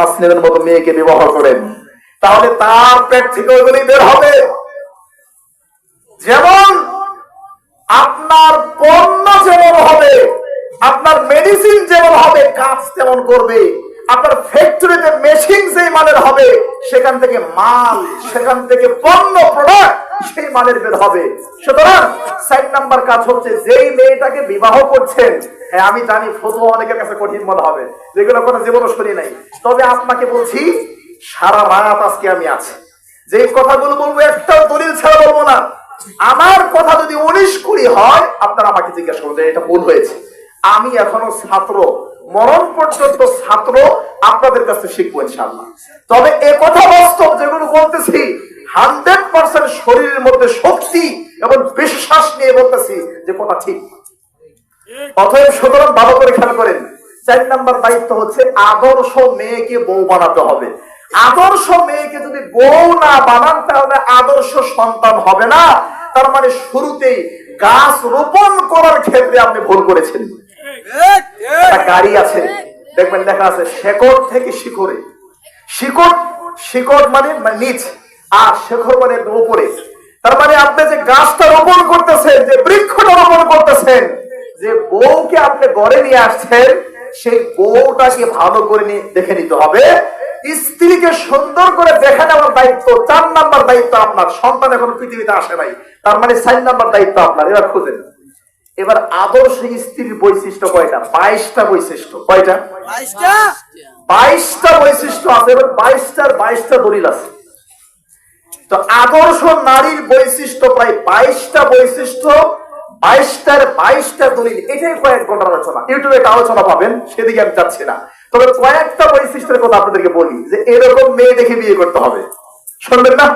নাসরিনের মতো মেয়েকে বিবাহ করেন, তাহলে তার পেট থেকে ওইগুলি বের হবে। যেমন আপনার পণ্য যেমন হবে, আপনার মেডিসিন যেমন হবে, কাজ তেমন করবে, আপনার ফ্যাক্টরিতে মেশিন যেই মানের হবে, সেখান থেকে মাল, সেখান থেকে পণ্য প্রোডাক্ট সেই মানের বের হবে। সুতরাং সাইড নাম্বার কাজ হচ্ছে, যেই মেয়েটাকে বিবাহ করছেন হ্যাঁ আমি জানি ফটো অনেকের কাছে কঠিন মনে হবে, যেগুলো কোনো জীবনও শুনি নাই। তবে আপনাকে বলছি, সারা রাত আজকে আমি আছি। যে কথাগুলো বলব একটা দলিল ছাড়া বলব না। আমার কথা যদি উনিশ কুড়ি হয়, আপনারা আমাকে জিজ্ঞাসা করবেন এটা ভুল হয়েছে। আমি এখনও ছাত্র, মরণ পর্যন্ত ছাত্র, আপনাদের কাছে শিখব ইনশাল্লাহ তবে এ কথা বাস্তব, যেগুলো বলতেছি হান্ড্রেড পার্সেন্ট শরীরের মধ্যে শক্তি এবং বিশ্বাস নিয়ে বলতেছি যে কথা ঠিক। অতএব সুতরাং ভালো করে খেয়াল করেন, চার নাম্বার দায়িত্ব হচ্ছে আদর্শ মেয়েকে বউ বানাতে হবে। আদর্শ মেয়েকে যদি বউ না বানান, তাহলে আদর্শ সন্তান হবে না। তার মানে শুরুতেই গাছ রোপণ করার ক্ষেত্রে আপনি ভুল করেছেন। গাড়ি আছে, দেখবেন লেখা আছে, শেকড় থেকে শিকড়ে। শিকড় শিকড় মানে নিচ। আর শেখর মানে উপরে। তার মানে আপনি যে গাছটা রোপণ করতেছেন যে বৃক্ষটা রোপণ করতেছেন যে বউকে আপনি ঘরে নিয়ে আসছেন সেই বউটাকে ভালো করে দেখে নিতে হবে। স্ত্রীকে সুন্দর করে দেখে নেওয়ার দায়িত্ব চার নাম্বার দায়িত্ব আপনার। সন্তান এখন পৃথিবীতে আসে নাই। তার মানে চার নাম্বার দায়িত্ব আপনার। এবার খুঁজেন। এবার আদর্শ স্ত্রীর বৈশিষ্ট্য কয়টা? বাইশটা বৈশিষ্ট্য। কয়টা? বাইশটা বৈশিষ্ট্য আছে। এবার বাইশটার বাইশটা দলিল আছে। তো আদর্শ নারীর বৈশিষ্ট্য প্রায় বাইশটা বৈশিষ্ট্য, বাইশটার বাইশটা দলিল, এটাই কয়েক ঘণ্টার আলোচনা। ইউটিউবে একটা আলোচনা পাবেন, সেদিকে আমি যাচ্ছি না। তবে কয়েকটা বৈশিষ্ট্যের কথা আপনাদেরকে বলি, যে এরকম মেয়ে দেখে বিয়ে করতে হবে। শুনবেন না?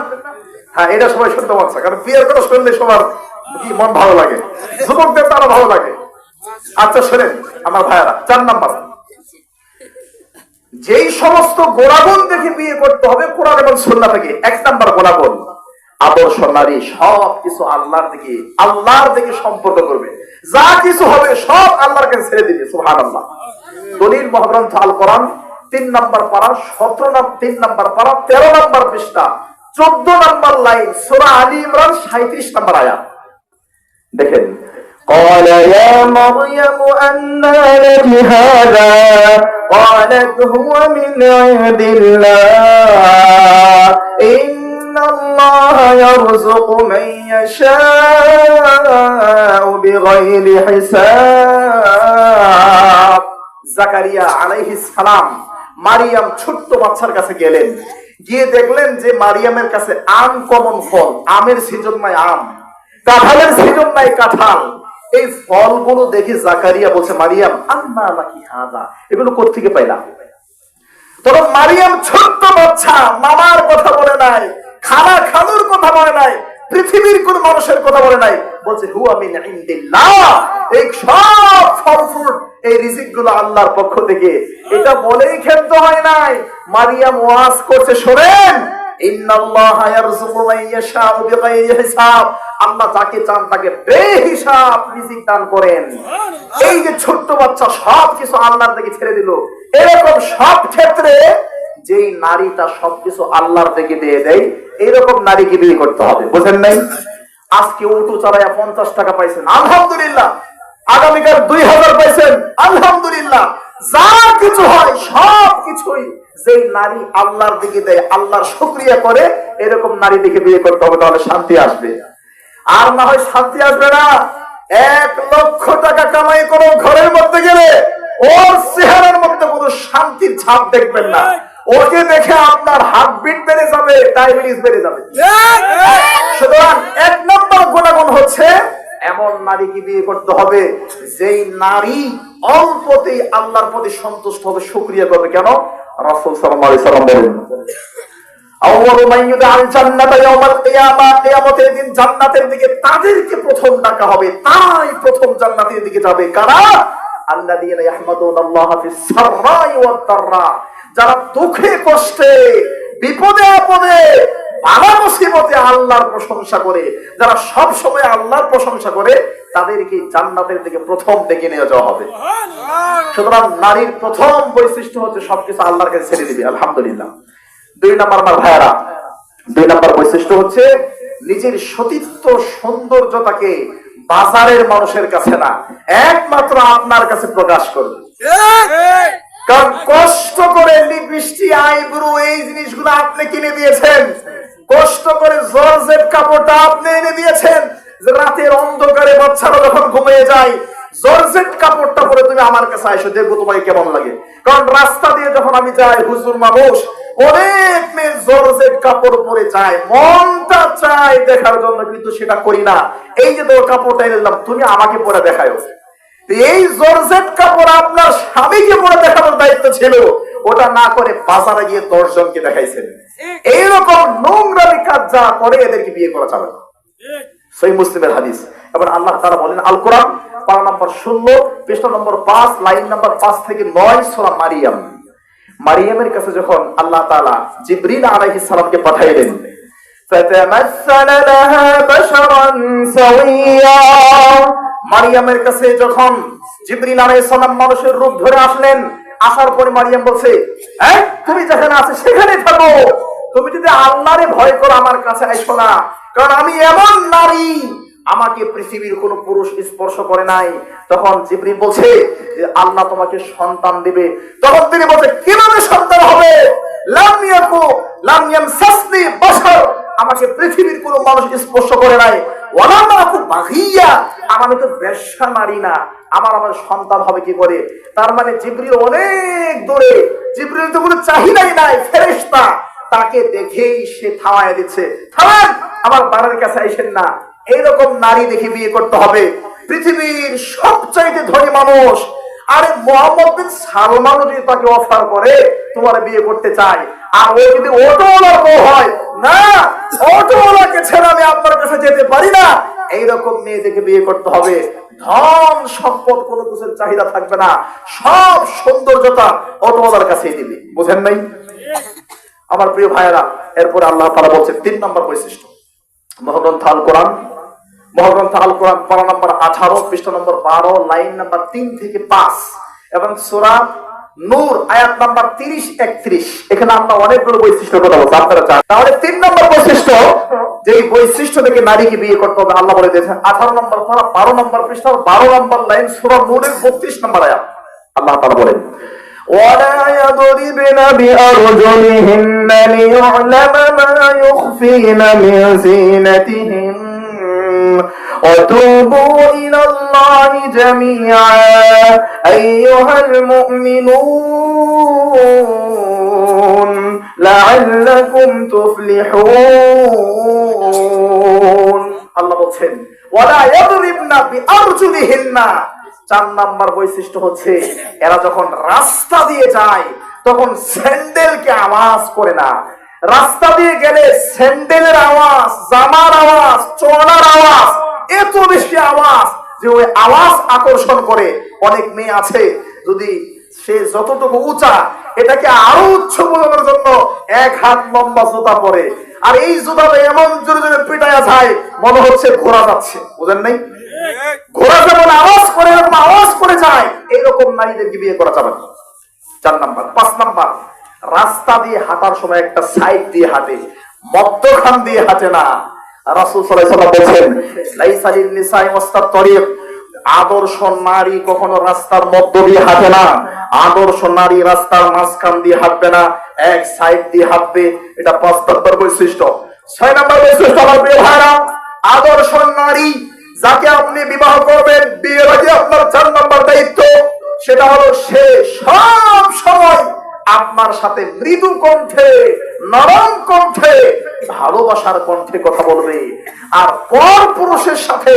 হ্যাঁ এটা সবাই শুনতে পারছে কারণ বিয়ের কথা শুনলে সবার কি মন ভালো লাগে, যুবকদের তারা ভালো লাগে। আচ্ছা শোনেন, আমার ভাইয়ারা, চার নাম্বার। যেই সমস্ত গোড়াগুণ দেখে বিয়ে করতে হবে কোরআন এবং সন্না থেকে এক নাম্বার গোড়াগুণ আদর্শ নারী সব কিছু আল্লাহর দিকে আল্লাহর দিকে সম্পর্ক করবে যা কিছু হবে সব আল্লাহর কাছে ছেড়ে দিবে সুহান আল্লাহ দলিল মহাগ্রন্থ আল কোরআন তিন নাম্বার পারা সতেরো নাম্বার তিন নাম্বার পারা তেরো নাম্বার পৃষ্ঠা চোদ্দ নাম্বার লাইন সোরা আলী ইমরান সাঁত্রিশ নাম্বার আয়াত দেখেন قال يا مريم أنى لك هذا قالت هو من عند الله إن الله يرزق من يشاء بغير حساب জাকারিয়া আলাইহিস সালাম মারিয়াম ছোট্ট বাচ্চার কাছে গেলেন গিয়ে দেখলেন যে মারিয়ামের কাছে আম কমন ফল আমের সিজন নাই আম কাঁঠালের সিজন নাই কাঁঠাল এই ফলগুলো দেখে জাকারিয়া বলছে, মারিয়াম, আম্মা নাকি হাজা এগুলো কোত্থেকে পাইলাম তবে মারিয়াম ছোট্ট বাচ্চা, মামার কথা বলে নাই খানা খানুর কথা বলে নাই, পৃথিবীর কোন মানুষের কথা বলে নাই। বলছে হু আমি এই সব ফল ফ্রুট, এই রিজিকগুলো আল্লাহর পক্ষ থেকে। এটা বলেই ক্ষেত্র হয় নাই। মারিয়াম ওয়াজ করছে, শোনেন! ইন্নাল্লাহ ইয়ারযুকু ইয়াশাউ বিগাইরি হিসাব। আল্লাহ যাকে চান তাকে বেহিসাব রিজিক দান করেন। এই যে ছোট্ট বাচ্চা সব কিছু আল্লাহর দিকে ছেড়ে দিল। এরকম সব ক্ষেত্রে যেই নারীটা সবকিছু আল্লাহর দিকে দিয়ে দেয় এইরকম নারীকে বিয়ে করতে হবে। বুঝেন নাই? আজকে উটু চালাইয়া পঞ্চাশ টাকা পাইছেন। আলহামদুলিল্লাহ। আগামীকাল দুই হাজার পাইছেন। আলহামদুলিল্লাহ। যা কিছু হয় সব কিছুই যেই নারী আল্লাহর দিকে দেয়, আল্লাহর শুক্রিয়া করে, এরকম নারী দিকে বিয়ে করতে হবে, তাহলে শান্তি আসবে। আর না হয় শান্তি আসবে না। এক লক্ষ টাকা কামাই করো ঘরের মধ্যে গেলে ওর চেহারার মধ্যে কোনো শান্তির ছাপ দেখবেন না। ওকে দেখে আপনার হার্টবিট বেড়ে যাবে ডায়াবেটিস বেড়ে যাবে। সুতরাং এক নম্বর গুণাগুণ হচ্ছে, এমন নারীকে বিয়ে করতে হবে, যেই নারী অল্পতেই আল্লাহর প্রতি সন্তুষ্ট হবে, শুক্রিয়া করবে। কেন? রাসূল সাল্লাল্লাহু আলাইহি বলেন কিয়ামতের দিন জান্নাতের দিকে তাদেরকে প্রথম ডাকা হবে, তাই প্রথম জান্নাতের দিকে যাবে কারা? আল্লাযীনা ইয়াহমাদুনাল্লাহা ফিস ওয়াত তাররা যারা দুঃখে কষ্টে, বিপদে আপদে বালা মুসিবতে আল্লাহর প্রশংসা করে, যারা সব সময় আল্লাহর প্রশংসা করে, তাদেরকে জান্নাতের দিকে প্রথম ডেকে নিয়ে যাওয়া হবে। সুতরাং নারীর প্রথম বৈশিষ্ট্য হচ্ছে সবকিছু আল্লাহর কাছে ছেড়ে দিবি, আলহামদুলিল্লাহ। দুই নম্বর আমার ভাইয়ারা, দুই নম্বর বৈশিষ্ট্য হচ্ছে নিজের সতীত্ব সৌন্দর্যতাকে বাজারের মানুষের কাছে না, একমাত্র আপনার কাছে প্রকাশ করবে। কারণ কষ্ট করে লিপস্টি আইব্রু এই জিনিসগুলো আপনি কিনে দিয়েছেন। কষ্ট করে জর্জেট কাপড়টা আপনি এনে দিয়েছেন যে রাতের অন্ধকারে বাচ্চারা যখন ঘুমিয়ে যায় জর্জেট কাপড়টা পরে তুমি আমার কাছে আইসো, দেখব তোমাকে কেমন লাগে। কারণ রাস্তা দিয়ে যখন আমি যাই, হুজুর মানুষ অনেক মেয়ে জর্জেট কাপড় পরে যায়, মনটা চায় দেখার জন্য, কিন্তু সেটা করি না। এই যে তোর কাপড়টা এনে দিলাম, তুমি আমাকে পরে দেখায়ো এই জর্জেট কাপড় আপনার স্বামীকে পরে দেখানোর দায়িত্ব ছিল। ওটা না করে বাজারে গিয়ে দর্শনকে দেখাইছেন। এইরকম নোংরামি কাজ যা করে এদেরকে বিয়ে করা যাবে না। সেই মুসলিমের হাদিস। এবার আল্লাহ তারা বলেন আল কোরআন পারা নম্বর শূন্য পৃষ্ঠ নম্বর পাঁচ লাইন নম্বর পাঁচ থেকে নয় সোলা মারিয়াম। মারিয়ামের কাছে যখন আল্লাহ তালা জিবরিন আলাইহি সালামকে পাঠাইলেন মারিয়ামের কাছে যখন জিবরিল আলাইহিস সালাম মানুষের রূপ ধরে আসলেন আসার পরে মারিয়াম বলছে "এই, তুমি যেখানে আছো সেখানে থাকো। তুমি যদি আল্লাহরে ভয় করো আমার কাছে আইসো না। কারণ আমি এমন নারী আমাকে পৃথিবীর কোন পুরুষ স্পর্শ করে নাই। তখন জিবরিল বলছে যে আল্লাহ তোমাকে সন্তান দিবে। তখন তিনি বলছে কীভাবে সন্তান হবে? লাম ইয়াকু লাম ইয়ামসাসনি আমাকে পৃথিবীর কোন মানুষ স্পর্শ করে নাই। খুব তো বেশ্যা নারী না। আমার আমার সন্তান হবে কি করে? তার মানে অনেক দূরে। তো কোনো চাহিদাই নাই, ফেরেশতা। তাকে দেখেই সে থামায় দিচ্ছে। থামান, আমার বাড়ির কাছে আইসেন না। এইরকম নারী দেখে বিয়ে করতে হবে। পৃথিবীর সবচাইতে ধনী মানুষ। আরে মোহাম্মদ বিন সালমান যদি তাকে অফার করে, তোমার বিয়ে করতে চায়। আর ও যদি বউ হয় না অটোওয়ালাকে ছেড়ে আমি আপনার কাছে যেতে পারি না। এইরকম মেয়ে দেখে বিয়ে করতে হবে। ধন সম্পদ কোনো কিছুর চাহিদা থাকবে না। সব সৌন্দর্যতা অটোওয়ালার কাছেই দিবে। বুঝেন নাই? আমার প্রিয় ভাইয়েরা, এরপরে আল্লাহ তারা বলছে তিন নম্বর বৈশিষ্ট্য। মহাগ্রন্থ আল কোরআন। মহাগ্রন্থ আল কোরআন, পারা নম্বর আঠারো, পৃষ্ঠ নম্বর বারো, লাইন নাম্বার তিন থেকে পাঁচ। এবং সোরা নূর আয়াত নাম্বার তিরিশ একত্রিশ এখানে আমরা অনেকগুলো বৈশিষ্ট্য কথা বলছি আপনারা চান তাহলে তিন নম্বর বৈশিষ্ট্য যে এই বৈশিষ্ট্য থেকে নারীকে বিয়ে করতে হবে আল্লাহ বলে দিয়েছেন আঠারো নম্বর পারা বারো নম্বর পৃষ্ঠা বারো নম্বর লাইন সোরা নূরের বত্রিশ নম্বর আয়াত আল্লাহ তারা বলেন ولا يضربن بأرجلهن ليعلم ما يخفين من زينتهن وتوبوا إلى الله جميعا أيها المؤمنون لعلكم تفلحون আল্লাহ বলছেন ওয়ালা ইয়াদরিবনা বিআরজুলিহিন্না চার নাম্বার বৈশিষ্ট্য হচ্ছে এরা যখন রাস্তা দিয়ে যায় তখন স্যান্ডেলকে আওয়াজ করে না রাস্তা দিয়ে গেলে স্যান্ডেলের আওয়াজ, জামার আওয়াজ চলার আওয়াজ, এত বেশি আওয়াজ যে ওই আওয়াজ আকর্ষণ করে। অনেক মেয়ে আছে, যদি সে যতটুকু উঁচা, এটাকে আরও উচ্চ বোঝানোর জন্য এক হাত লম্বা জুতা পরে। আর এই জুতাটা এমন জোরে জোরে পিটায়া যায়, মনে হচ্ছে ঘোরা যাচ্ছে। বুঝেন নাই? ঘোরা যেমন আওয়াজ করে, এরকম আওয়াজ করে যায়, এইরকম নারীদেরকে বিয়ে করা যাবে না। চার নাম্বার, পাঁচ নাম্বার রাস্তা দিয়ে হাঁটার সময় একটা সাইড দিয়ে হাঁটে, মধ্যখান দিয়ে হাঁটে না। নারী দিয়ে হাঁটে না। আদর্শ নারী যাকে আপনি বিবাহ করবেন, বিয়ের আগে আপনার চার নম্বর দায়িত্ব, সেটা হলো সে সব সময় আপনার সাথে মৃদু কণ্ঠে, নরম কণ্ঠে, ভালোবাসার কণ্ঠে কথা বলবে। আর পর পুরুষের সাথে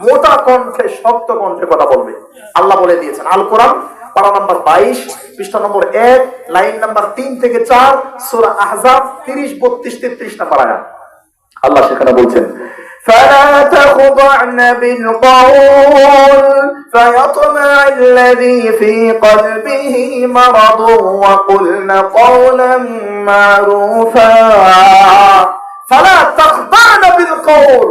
মোটা কণ্ঠে, শক্ত কণ্ঠে কথা বলবে। আল্লাহ বলে দিয়েছেন, আল কোরআন, পারা নম্বর বাইশ, পৃষ্ঠা নম্বর এক, লাইন নাম্বার তিন থেকে চার, সোরা আহজাব তিরিশ, বত্রিশ, তেত্রিশ নাম্বার আল্লাহ সেখানে বলছেন فلا تخضعن بالقول فيطمع الذي في قلبه مرض وقلن قولا معروفا ফালা তাখদানা বিল কওল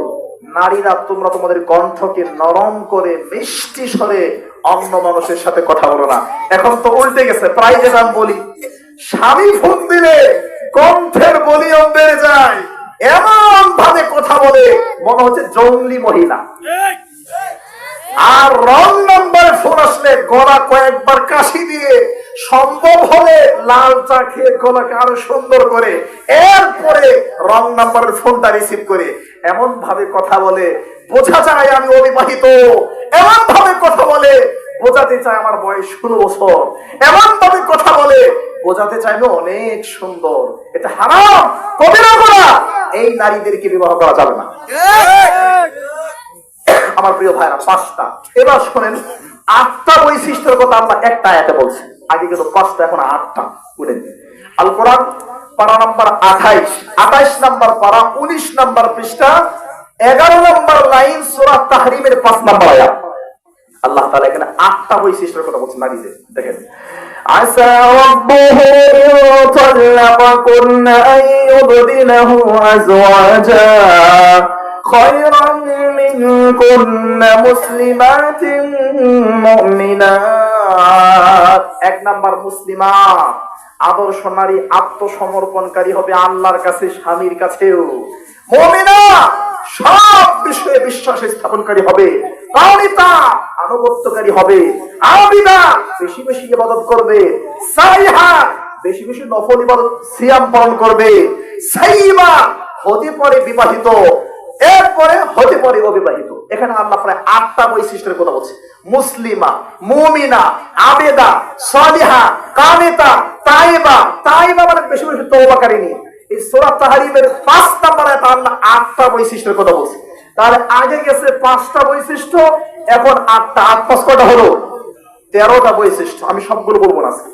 নারীরা তোমরা তোমাদের কণ্ঠকে নরম করে মিষ্টি স্বরে অন্য মানুষের সাথে কথা বলো না এখন তো উল্টে গেছে প্রায় যেটা আমি বলি স্বামী ফোন দিলে কণ্ঠের বলিয়ম বেড়ে যায় এমন ভাবে কথা বলে, মনে হচ্ছে জঙ্গলি মহিলা। আর রং নাম্বার ফোন আসলে গলা কয়েকবার কাশি দিয়ে সম্ভব হলে লাল চা খেয়ে গলাকে আরও সুন্দর করে, এরপরে রং নাম্বারের ফোনটা রিসিভ করে এমন ভাবে কথা বলে, বোঝা যায় আমি অবিবাহিত। এমন ভাবে কথা বলে, বোঝাতে চায় আমার বয়স ষোলো বছর। এমন ভাবে কথা বলে বোঝাতে চাইবে অনেক সুন্দর। এটা হারাম! কবিরা করা! এই নারীদেরকে বিবাহ করা যাবে না। আমার প্রিয় ভাইরা, পাঁচটা। এবার শোনেন, আটটা বৈশিষ্ট্যের কথা আমরা একটা আয়াতে বলছি। আগে কিন্তু পাঁচটা, এখন আটটা। শুনেন আল কোরআন, পারা নাম্বার আঠাইশ। আঠাইশ নাম্বার পারা, উনিশ নাম্বার পৃষ্ঠা, এগারো নাম্বার লাইন সোরা তাহরিমের পাঁচ নাম্বার আয়াত। আল্লাহ তাআলা এখানে আটটা বৈশিষ্ট্যের কথা বলছেন নারীদের দেখেন عسى ربه إن طلقكن أن يبدله أزواجا خيرا منكن مسلمات مؤمنات এক নাম্বার মুসলিমা আদর্শ নারী আত্মসমর্পণকারী হবে আল্লাহর কাছে স্বামীর কাছেও মমিনা সব বিষয়ে বিশ্বাস স্থাপনকারী হবে কাউনিতা আনুগত্যকারী হবে। বেশি বেশি ইবাদত করবে। বেশি বেশি নফল ইবাদত, সিয়াম পালন করবে। হতে পারে বিবাহিত, এরপরে হতে পারে অবিবাহিত। এখানে আল্লাহ প্রায় আটটা বৈশিষ্ট্যের কথা বলছে। মুসলিমা, মুমিনা, আবেদা, সালিহা, কানেতা, তাইবা। তাইবা মানে বেশি বেশি তওবাকারিনী এই সূরা তাহরিমের পাঁচ নাম্বার আটটা বৈশিষ্ট্যের কথা বলছে। তাহলে আগে গেছে পাঁচটা বৈশিষ্ট্য, এখন আটটা। আট পাঁচ কটা হলো? তেরোটা বৈশিষ্ট্য। আমি সবগুলো বলব না আজকে।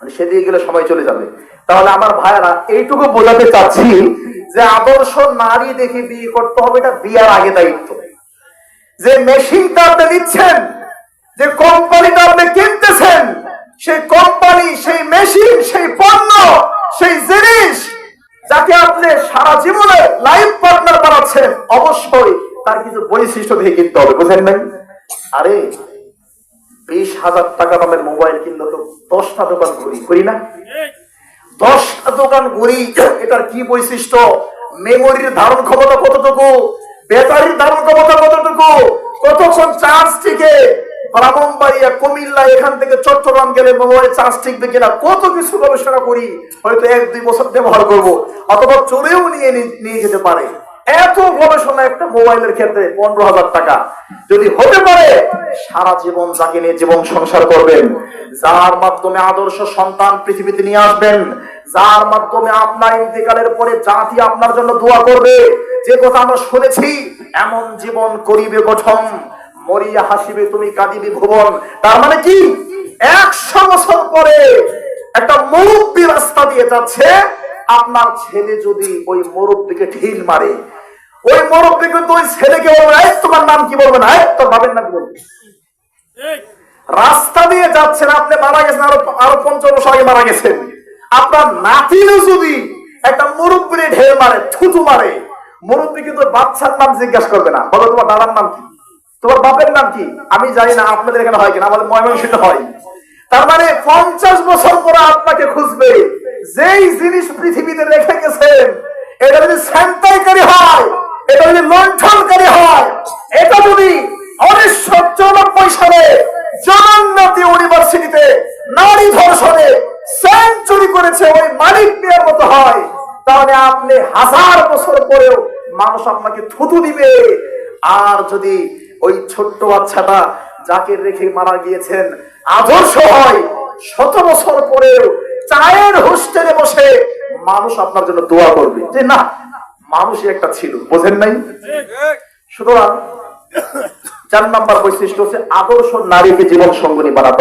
মানে সেদিকে গেলে সময় চলে যাবে। তাহলে আমার ভাইয়ারা, এইটুকু বোঝাতে চাচ্ছি যে আদর্শ নারী দেখে বিয়ে করতে হবে, এটা বিয়ার আগে দায়িত্ব। যে মেশিনটা আপনি নিচ্ছেন, যে কোম্পানিটা আপনি কিনতেছেন, সেই কোম্পানি, সেই মেশিন, সেই পণ্য, সেই জিনিস, যাকে আপনি সারা জীবনে লাইফ অবশ্যই তার কিছু বৈশিষ্ট্য দেখে কিনতে হবে, বুঝেন নাই? আরে, বিশ হাজার টাকা দামের মোবাইল কিনলে তো দশটা দোকান ঘুরি ঘুরি না? দশটা দোকান ঘুরি, এটার কি বৈশিষ্ট্য? মেমোরির ধারণ ক্ষমতা কতটুকু? ব্যাটারির ধারণ ক্ষমতা কতটুকু? কতক্ষণ চার্জ টিকে? ব্রাহ্মণবাড়িয়া, কুমিল্লা, এখান থেকে চট্টগ্রাম গেলে মোবাইল চার্জ টিকবে কিনা? কত কিছু গবেষণা করি, হয়তো এক দুই বছর ব্যবহার করব, অথবা চলেও নিয়ে নিয়ে যেতে পারে। এত গবেষণা একটা মোবাইলের ক্ষেত্রে পনেরো হাজার টাকা। যদি হতে পারে, সারা জীবন যাকে নিয়ে জীবন সংসার করবেন, যার মাধ্যমে আদর্শ সন্তান পৃথিবীতে নিয়ে আসবেন, যার মাধ্যমে আপনার ইন্তেকালের পরে জাতি আপনার জন্য দোয়া করবে, যে কথা আমরা শুনেছি, এমন জীবন করিবে গঠন, মরিয়া হাসিবে তুমি, কাঁদিবে ভুবন। তার মানে কি? একশো বছর পরে একটা মুরব্বী রাস্তা দিয়ে যাচ্ছে, আপনার ছেলে যদি ওই মুরব্বীকে ঢিল মারে ওই মুরব্বী কিন্তু ওই ছেলেকে বলবে "এই, তোমার নাম কি বলবেন আয় তোর বাপের নাম কি বলবে? রাস্তা দিয়ে যাচ্ছেন আপনি মারা গেছেন আরও আরও পঞ্চাশ বছর আগে মারা গেছেন। আপনার নাতিনও যদি একটা মুরব্বী ঢের মারে থুতু মারে মুরব্বী কিন্তু বাচ্চার নাম জিজ্ঞাসা করবে না। বলো তোমার দাদার নাম কি? তোমার বাপের নাম কি? আমি জানি না আপনাদের এখানে হয় কিনা আমাদের ময়মনসিংহে হয়। তার মানে পঞ্চাশ বছর পরে আপনাকে খুঁজবে যেই জিনিস পৃথিবীতে রেখে গেছেন এটা যদি স্যান্তাইকারী হয় এটা যদি লণ্ঠনকারী হয়, এটা যদি উনিশশো চৌরানব্বই সালে জগন্নাথী ইউনিভার্সিটিতে নারী ধর্ষণে সেঞ্চুরি করেছে ওই মালিক মেয়ের মতো হয়, তাহলে আপনি হাজার বছর পরেও মানুষ আপনাকে থুতু দিবে। আর যদি ওই ছোট্ট বাচ্চাটা যাকে রেখে মারা গিয়েছেন আদর্শ হয়, শত বছর পরেও চায়ের হোস্টেলে বসে মানুষ আপনার জন্য দোয়া করবে। যে না মানুষই একটা ছিল, বোঝেন নাই সুতরাং চার নাম্বার বৈশিষ্ট্য হচ্ছে আদর্শ নারীকে জীবন সঙ্গনী বানাতে।